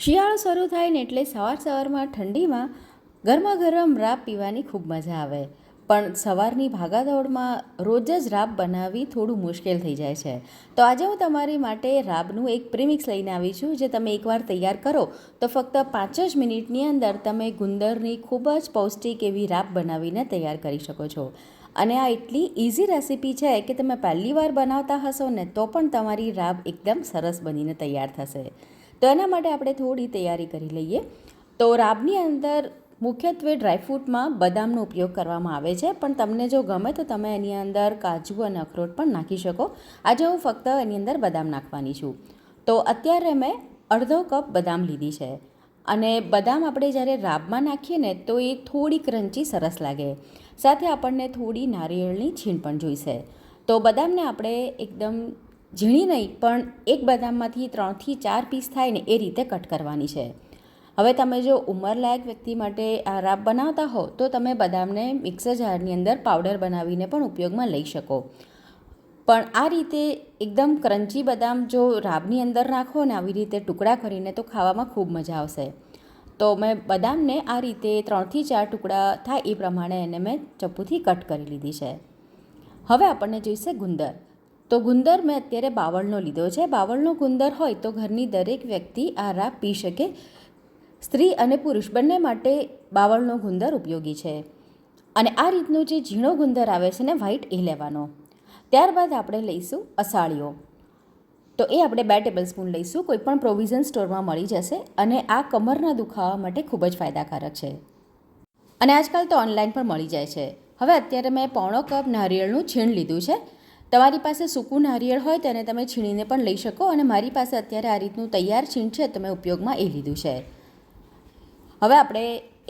શિયાળો શરૂ થાય ને એટલે સવાર સવારમાં ઠંડીમાં ગરમા ગરમ રાબ પીવાની ખૂબ મજા આવે. પણ સવારની ભાગાદોડમાં રોજ જ રાબ બનાવવી થોડું મુશ્કેલ થઈ જાય છે. તો આજે હું તમારી માટે રાબનું એક પ્રીમિક્સ લઈને આવી છું, જે તમે એકવાર તૈયાર કરો તો ફક્ત પાંચ જ મિનિટની અંદર તમે ગુંદરની ખૂબ જ પૌષ્ટિક એવી રાબ બનાવીને તૈયાર કરી શકો છો. અને આ એટલી ઇઝી રેસીપી છે કે તમે પહેલી વાર બનાવતા હશો ને તો પણ તમારી રાબ એકદમ સરસ બનીને તૈયાર થશે. તો એના માટે આપણે થોડી તૈયારી કરી લઈએ. તો રાબની અંદર મુખ્યત્વે ડ્રાયફ્રૂટમાં બદામનો ઉપયોગ કરવામાં આવે છે. પણ તમને જો ગમે તો તમે એની અંદર કાજુ અને અખરોટ પણ નાખી શકો. આજે હું ફક્ત એની અંદર બદામ નાખવાની છું. તો અત્યારે મેં અડધો કપ બદામ લીધી છે. અને બદામ આપણે જ્યારે રાબમાં નાખીએ ને તો એ થોડી ક્રંચી સરસ લાગે. સાથે આપણને થોડી નારિયેળની છીણ પણ જોઈશે. તો બદામને આપણે એકદમ ઝીણી નહીં, પણ એક બદામમાંથી ત્રણથી ચાર પીસ થાય ને એ રીતે કટ કરવાની છે. હવે તમે જો ઉંમરલાયક વ્યક્તિ માટે આ રાબ બનાવતા હો, તો તમે બદામને મિક્સર જારની અંદર પાવડર બનાવીને પણ ઉપયોગમાં લઈ શકો. પણ આ રીતે એકદમ ક્રંચી બદામ જો રાબની અંદર નાખો ને આવી રીતે ટુકડા કરીને તો ખાવામાં ખૂબ મજા આવશે. તો મેં બદામને આ રીતે ત્રણથી ચાર ટુકડા થાય એ પ્રમાણે એને મેં ચપ્પુથી કટ કરી લીધી છે. હવે આપણને જોઈશે ગુંદર. તો ગુંદર મેં અત્યારે બાવળનો લીધો છે. બાવળનો ગુંદર હોય તો ઘરની દરેક વ્યક્તિ આ રાબ પી શકે. સ્ત્રી અને પુરુષ બંને માટે બાવળનો ગુંદર ઉપયોગી છે. અને આ રીતનો જે ઝીણો ગુંદર આવે છે ને વ્હાઈટ એ લેવાનો. ત્યારબાદ આપણે લઈશું અસાળીઓ. તો એ આપણે બે ટેબલ સ્પૂન લઈશું. કોઈ પણ પ્રોવિઝન સ્ટોરમાં મળી જશે અને આ કમરના દુખાવા માટે ખૂબ જ ફાયદાકારક છે. અને આજકાલ તો ઓનલાઈન પણ મળી જાય છે. હવે અત્યારે મેં પોણો કપ નારિયેળનું છીણ લીધું છે. તમારી પાસે સૂકું નારિયેળ હોય તેને તમે છીણીને પણ લઈ શકો અને મારી પાસે અત્યારે આ રીતનું તૈયાર છીણ છે તમે ઉપયોગમાં એ લીધું છે. હવે આપણે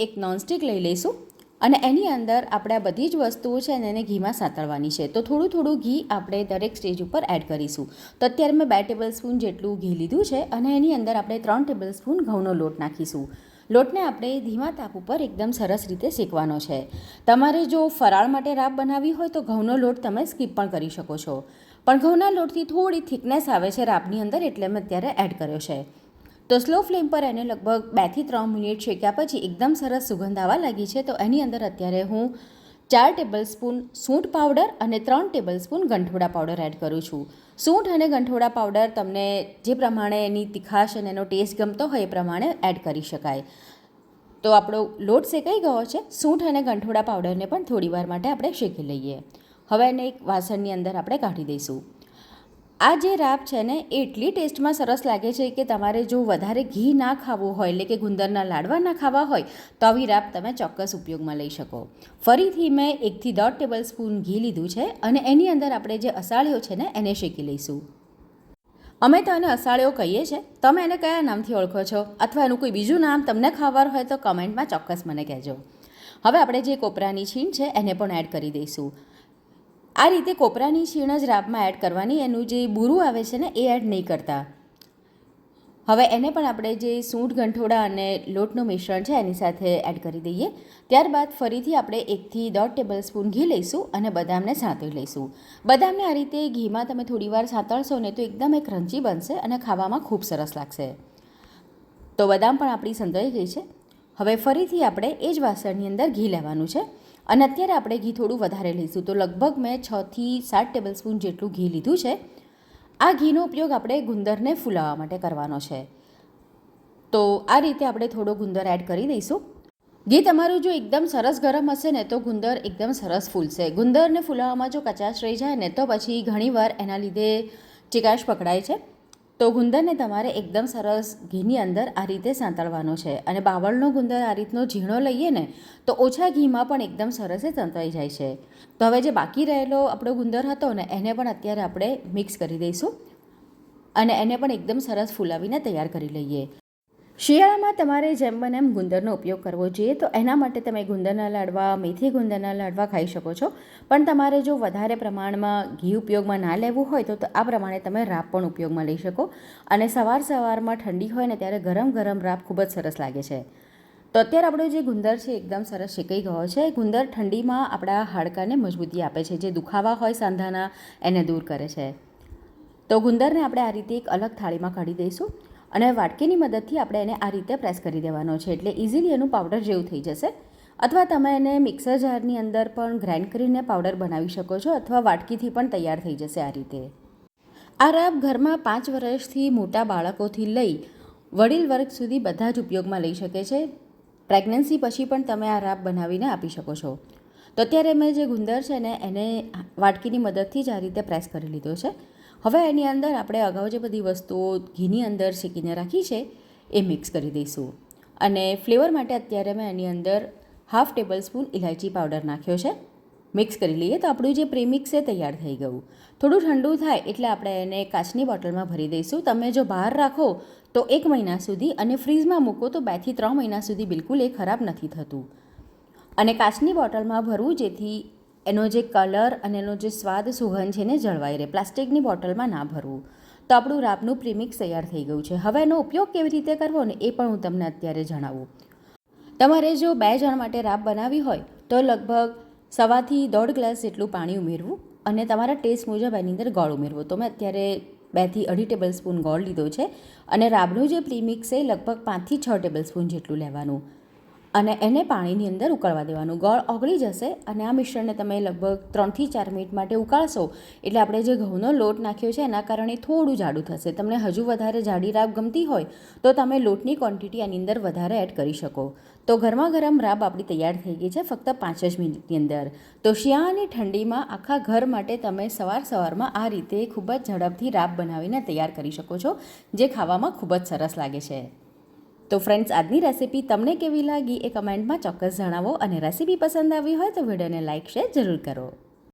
એક નોનસ્ટિક લઈ લઈશું અને એની અંદર આપણે આ બધી જ વસ્તુઓ છે ને એને ઘીમાં સાંતળવાની છે. તો થોડું થોડું ઘી આપણે દરેક સ્ટેજ ઉપર એડ કરીશું. તો અત્યારે મેં બે ટેબલ સ્પૂન જેટલું ઘી લીધું છે અને એની અંદર આપણે ત્રણ ટેબલ સ્પૂન ઘઉંનો લોટ નાખીશું. લોટને આપણે ધીમા તાપ ઉપર એકદમ સરસ રીતે શેકવાનો છે. તમારે જો ફરાળ માટે રાબ બનાવવી હોય તો ઘઉંનો લોટ તમે સ્કીપ પણ કરી શકો છો. પણ ઘઉંના લોટથી થોડી થિકનેસ આવે છે રાબની અંદર એટલે મેં અત્યારે એડ કર્યો છે. તો સ્લો ફ્લેમ પર એને લગભગ બેથી ત્રણ મિનિટ શેક્યા પછી એકદમ સરસ સુગંધ આવવા લાગી છે તો એની અંદર અત્યારે હું ચાર ટેબલ સ્પૂન સૂંઠ પાવડર અને ત્રણ ટેબલ સ્પૂન ગંઠોડા પાવડર એડ કરું છું. સૂંઠ અને ગંઠોડા પાવડર તમને જે પ્રમાણે એની તીખાશ અને એનો ટેસ્ટ ગમતો હોય એ પ્રમાણે એડ કરી શકાય. તો આપણો લોટ શેકાઈ ગયો છે, સૂંઠ અને ગંઠોડા પાવડરને પણ થોડી વાર માટે આપણે શેકી લઈએ. હવે એને એક વાસણની અંદર આપણે કાઢી દઈશું. આ જે રાબ છે ને એટલી ટેસ્ટમાં સરસ લાગે છે કે તમારે જો વધારે ઘી ના ખાવું હોય, એટલે કે ગુંદરના લાડવા ના ખાવા હોય, તો આવી રાબ તમે ચોક્કસ ઉપયોગમાં લઈ શકો. ફરીથી મેં એકથી દોઢ ટેબલ સ્પૂન ઘી લીધું છે અને એની અંદર આપણે જે અસાળ્યો છે ને, એને શેકી લઈશું. અમે તો એને અસાળ્યો કહીએ છીએ. તમે એને કયા નામથી ઓળખો છો? અથવા એનું કોઈ બીજું નામ તમને ખાવાર હોય તો કમેન્ટમાં ચોક્કસ મને કહેજો. હવે આપણે જે કોપરાની છીણ છે, એને પણ એડ કરી દઈશું. આ રીતે કોપરાની છીણ જ રાબમાં એડ કરવાની, એનું જે બુરું આવે છે ને, એ એડ નહીં કરતા. હવે એને પણ આપણે જે સૂંઠ ગંઠોડા અને લોટનું મિશ્રણ છે, એની સાથે એડ કરી દઈએ. ત્યારબાદ ફરીથી આપણે એકથી દોઢ ટેબલ સ્પૂન ઘી લઈશું અને બદામને સાંતળી લઈશું. બદામને આ રીતે ઘીમાં તમે થોડીવાર સાંતળશો ને, તો એકદમ એ ક્રંચી બનશે અને ખાવામાં ખૂબ સરસ લાગશે. તો બદામ પણ આપણી સંતળાઈ ગઈ છે. હવે ફરીથી આપણે એ જ વાસણની અંદર ઘી લેવાનું છે. અને અત્યારે આપણે ઘી થોડું વધારે લઈશું. તો લગભગ મેં છથી સાત ટેબલ સ્પૂન જેટલું ઘી લીધું છે. આ ઘીનો ઉપયોગ આપણે ગુંદરને ફૂલાવવા માટે કરવાનો છે. તો આ રીતે આપણે થોડો ગુંદર એડ કરી દઈશું. ઘી તમારું જો એકદમ સરસ ગરમ હશે ને તો ગુંદર એકદમ સરસ ફૂલશે. ગુંદરને ફૂલાવવામાં જો કચાશ રહી જાય ને તો પછી ઘણીવાર એના લીધે ચિકાશ પકડાય છે. તો ગુંદરને તમારે એકદમ સરસ ઘીની અંદર આ રીતે સાંતળવાનો છે. અને બાવળનો ગુંદર આ રીતનો ઝીણો લઈએ ને, તો ઓછા ઘીમાં પણ એકદમ સરસ એ સંતળાઈ જાય છે. તો હવે જે બાકી રહેલો આપણો ગુંદર હતો ને, એને પણ અત્યારે આપણે મિક્સ કરી દઈશું. અને એને પણ એકદમ સરસ ફૂલાવીને તૈયાર કરી લઈએ. શિયાળામાં તમારે જેમ બને એમ ગુંદરનો ઉપયોગ કરવો જોઈએ. તો એના માટે તમે ગુંદરના લાડવા, મેથી ગુંદરના લાડવા ખાઈ શકો છો. પણ તમારે જો વધારે પ્રમાણમાં ઘી ઉપયોગમાં ના લેવું હોય તો આ પ્રમાણે તમે રાબ પણ ઉપયોગમાં લઈ શકો. અને સવાર સવારમાં ઠંડી હોય ને ત્યારે ગરમ ગરમ રાબ ખૂબ જ સરસ લાગે છે. તો અત્યારે આપણો જે ગુંદર છે એકદમ સરસ શેકાઈ ગયો છે. ગુંદર ઠંડીમાં આપણા હાડકાને મજબૂતી આપે છે. જે દુખાવા હોય સાંધાના એને દૂર કરે છે. તો ગુંદરને આપણે આ રીતે એક અલગ થાળીમાં કાઢી દઈશું. અને વાટકીની મદદથી આપણે એને આ રીતે પ્રેસ કરી દેવાનો છે. એટલે ઇઝીલી એનું પાવડર જેવું થઈ જશે. અથવા તમે એને મિક્સર જારની અંદર પણ ગ્રાઇન્ડ કરીને પાવડર બનાવી શકો છો અથવા વાટકીથી પણ તૈયાર થઈ જશે આ રીતે. આ રાબ ઘરમાં પાંચ વર્ષથી મોટા બાળકોથી લઈ વડીલ વર્ગ સુધી બધા જ ઉપયોગમાં લઈ શકે છે. પ્રેગ્નન્સી પછી પણ તમે આ રાબ બનાવીને આપી શકો છો. તો અત્યારે મેં જે ગુંદર છે ને, એને વાટકીની મદદથી જ આ રીતે પ્રેસ કરી લીધો છે. હવે એની અંદર આપણે અગાઉ જે બધી વસ્તુઓ ઘીની અંદર શેકીને રાખી છે, એ મિક્સ કરી દઈશું. અને ફ્લેવર માટે અત્યારે મેં એની અંદર હાફ ટેબલ સ્પૂન ઇલાયચી પાવડર નાખ્યો છે. મિક્સ કરી લઈએ તો આપણું જે પ્રીમિક્સ છે, તૈયાર થઈ ગયું. થોડું ઠંડુ થાય એટલે આપણે એને કાચની બોટલમાં ભરી દઈશું. તમે જો બહાર રાખો તો એક મહિના સુધી અને ફ્રીઝમાં મૂકો તો બેથી ત્રણ મહિના સુધી બિલકુલ એ ખરાબ નથી થતું. અને કાચની બોટલમાં ભરવું જેથી એનો જે કલર અને એનો જે સ્વાદ સુગંધ છે ને જળવાઈ રહે. પ્લાસ્ટિકની બોટલમાં ના ભરવું. તો આપણું રાબનું પ્રીમિક્સ તૈયાર થઈ ગયું છે. હવે એનો ઉપયોગ કેવી રીતે કરવો ને એ પણ હું તમને અત્યારે જણાવું. તમારે જો બે જણ માટે રાબ બનાવી હોય, તો લગભગ સવાથી દોઢ ગ્લાસ જેટલું પાણી ઉમેરવું અને તમારા ટેસ્ટ મુજબ એની અંદર ગોળ ઉમેરવો. તો મેં અત્યારે બેથી અઢી ટેબલ સ્પૂન ગોળ લીધો છે અને રાબનું જે પ્રીમિક્સ છે લગભગ પાંચથી છ ટેબલ સ્પૂન જેટલું લેવાનું. અને એને પાણીની અંદર ઉકળવા દેવાનું. ગોળ ઓગળી જશે અને આ મિશ્રણને તમે લગભગ ત્રણથી ચાર મિનિટ માટે ઉકાળશો. એટલે આપણે જે ઘઉંનો લોટ નાખ્યો છે, એના કારણે થોડું જાડું થશે. તમને હજુ વધારે જાડી રાબ ગમતી હોય, તો તમે લોટની ક્વોન્ટિટી આની અંદર વધારે એડ કરી શકો. તો ગરમા ગરમ રાબ આપણી તૈયાર થઈ ગઈ છે, ફક્ત પાંચ જ મિનિટની અંદર. તો શિયાળાની ઠંડીમાં આખા ઘર માટે તમે સવાર સવારમાં આ રીતે ખૂબ જ ઝડપથી રાબ બનાવીને તૈયાર કરી શકો છો, જે ખાવામાં ખૂબ જ સરસ લાગે છે. તો ફ્રેન્ડ્સ આજની રેસીપી તમને કેવી લાગી એ કમેન્ટમાં ચોક્કસ જણાવો અને રેસીપી પસંદ આવી હોય તો વિડીયોને લાઇક શેર જરૂર કરો.